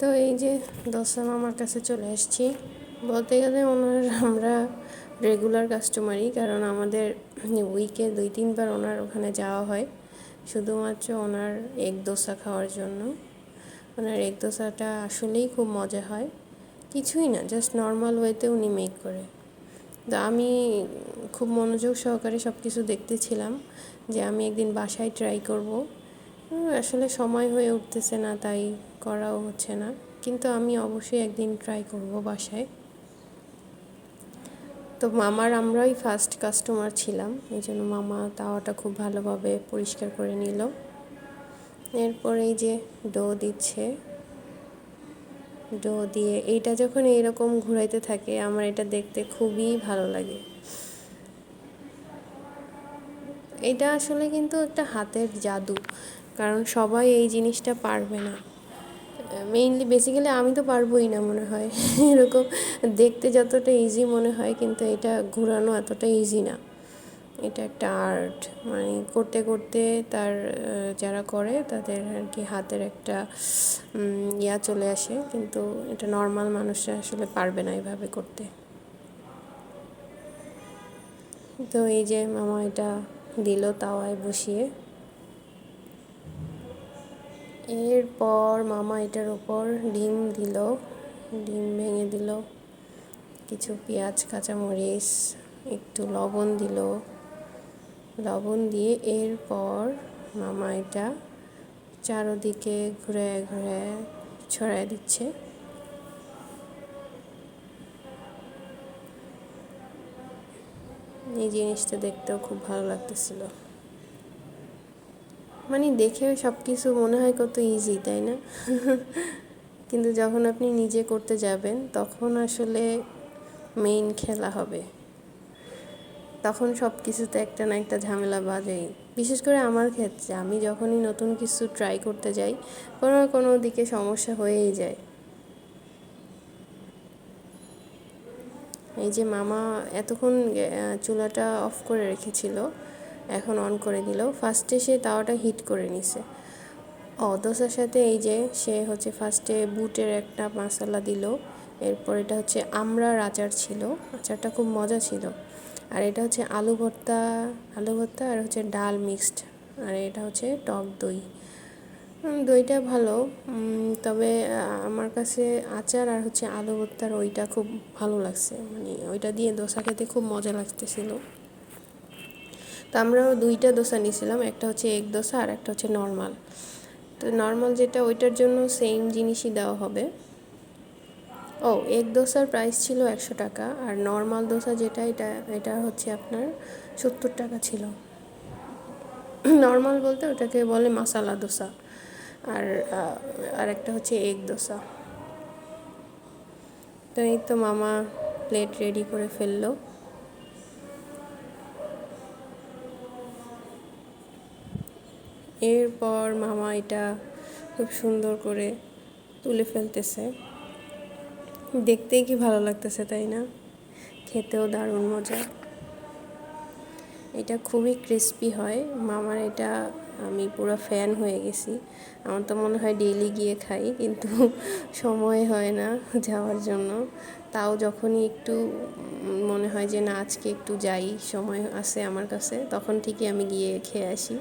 তো এই যে দোসা মামার কাছে চলে এসেছি। বলতে গেলে ওনার, আমরা রেগুলার কাস্টমারই কারণ আমাদের উইকে দুই, তিনবার ওনার ওখানে যাওয়া হয়। শুধুমাত্র ওনার এগ দোসা খাওয়ার জন্য। ওনার এগ দোসাটা আসলেই খুব মজা হয়। কিছুই না জাস্ট নর্মাল ওয়েতে উনি মেক করে। তো আমি খুব মনোযোগ সহকারে সব কিছু দেখতেছিলাম যে আমি একদিন বাসায় ট্রাই করব। আসলে সময় হয়ে উঠতেছে না, তাই করাও হচ্ছে না। কিন্তু আমি অবশ্যই একদিন ট্রাই করব বাসায়। তো মামার আমরাই ফার্স্ট কাস্টমার ছিলাম, এই জন্য মামা তাওয়াটা খুব ভালোভাবে পরিষ্কার করে নিল। এরপরে এই যে ডো দিচ্ছে, ডো দিয়ে এইটা যখন এইরকম ঘুরাইতে থাকে, আমার এটা দেখতে খুবই ভালো লাগে। এটা আসলে কিন্তু একটা হাতের জাদু, কারণ সবাই এই জিনিসটা পারবে না। মেইনলি বেসিক্যালি আমি তো পারবোই না মনে হয়। এরকম দেখতে যতটা ইজি মনে হয়, কিন্তু এটা ঘোরানো এতটা ইজি না। এটা একটা আর্ট মানে করতে করতে তার যারা করে, তাদের আর কি হাতের একটা ইয়া চলে আসে। কিন্তু এটা নর্মাল মানুষরা আসলে পারবে না এভাবে করতে। তো এই যে মামা এটা দিল তাওয়ায় বসিয়ে। এরপর মামা এটার ওপর ডিম দিল, ডিম ভেঙে দিল, কিছু পেঁয়াজ, কাঁচামরিচ, একটু লবণ দিল। লবণ দিয়ে এরপর মামা এটা চারোদিকে ঘুরে ঘুরে ছড়াই দিচ্ছে। এই জিনিসটা দেখতেও খুব ভালো লাগতেছিল। মানে দেখে সব কিছু মনে হয় কত ইজি তাই না? কিন্তু যখন আপনি নিজে করতে যাবেন, তখন আসলে মেইন খেলা হবে। তখন সব কিছুতে একটা না একটা ঝামেলা বাজেই। বিশেষ করে আমার ক্ষেত্রে, আমি যখনই নতুন কিছু ট্রাই করতে যাই, কোনো না কোনো দিকে সমস্যা হয়েই যায়। এই যে মামা এতক্ষণ চুলাটা অফ করে রেখেছিল এখন অন করে দিল। ফার্স্টে সে তাওয়াটা হিট করে নিছে। ও দোসার সাথে এই যে সে হচ্ছে ফার্স্টে বুটের একটা মশলা দিল। এরপর এটা হচ্ছে আমরার আচার ছিল। আচারটা খুব মজা ছিল। আর এটা হচ্ছে আলু ভর্তা আলু ভর্তা আর হচ্ছে ডাল মিক্সড আর এটা হচ্ছে টক দই। দইটা ভালো। তবে আমার কাছে আচার আর হচ্ছে আলু ভর্তার ওইটা খুব ভালো লাগছে। মানে ওইটা দিয়ে দোসা খেতে খুব মজা লাগতেছিল। তো আমরা দুইটা দোসা নিয়েছিলাম, একটা হচ্ছে এগ দোসা আর একটা হচ্ছে নর্মাল। তো নর্মাল যেটা, ওইটার জন্য সেম জিনিসই দেওয়া হবে। ও এগ দোসার প্রাইস ছিল একশো টাকা আর নর্মাল দোসা যেটা, এটা এটা হচ্ছে আপনার সত্তর টাকা ছিল। নর্মাল বলতে ওটাকে বলে মশালা দোসা আর আর একটা হচ্ছে এগ দোসা। তো এই তো মামা প্লেট রেডি করে ফেলল। এরপর মামা এটা খুব সুন্দর করে তুলে ফেলতেছে। দেখতেই কি ভালো লাগতেছে, তাই না? খেতেও দারুণ মজা। এটা খুবই ক্রিস্পি হয়। মামার এটা আমি পুরো ফ্যান হয়ে গেছি। আমার তো মনে হয় ডেইলি গিয়ে খাই, কিন্তু সময় হয় না যাওয়ার জন্য। তাও যখনই একটু মনে হয় যে না, আজকে একটু যাই, সময় আছে আমার কাছে, তখন ঠিকই আমি গিয়ে খেয়ে আসি।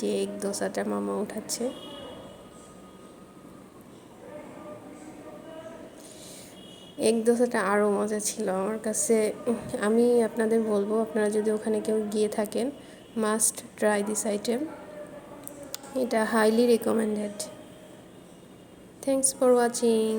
যে এক দোসাটা মামা উঠাচ্ছে। এক দোসাটা আরও মজা ছিল আমার কাছে। আমি আপনাদের বলব, আপনারা যদি ওখানে কেউ গিয়ে থাকেন মাস্ট ট্রাই দিস আইটেম এটা highly recommended thanks for watching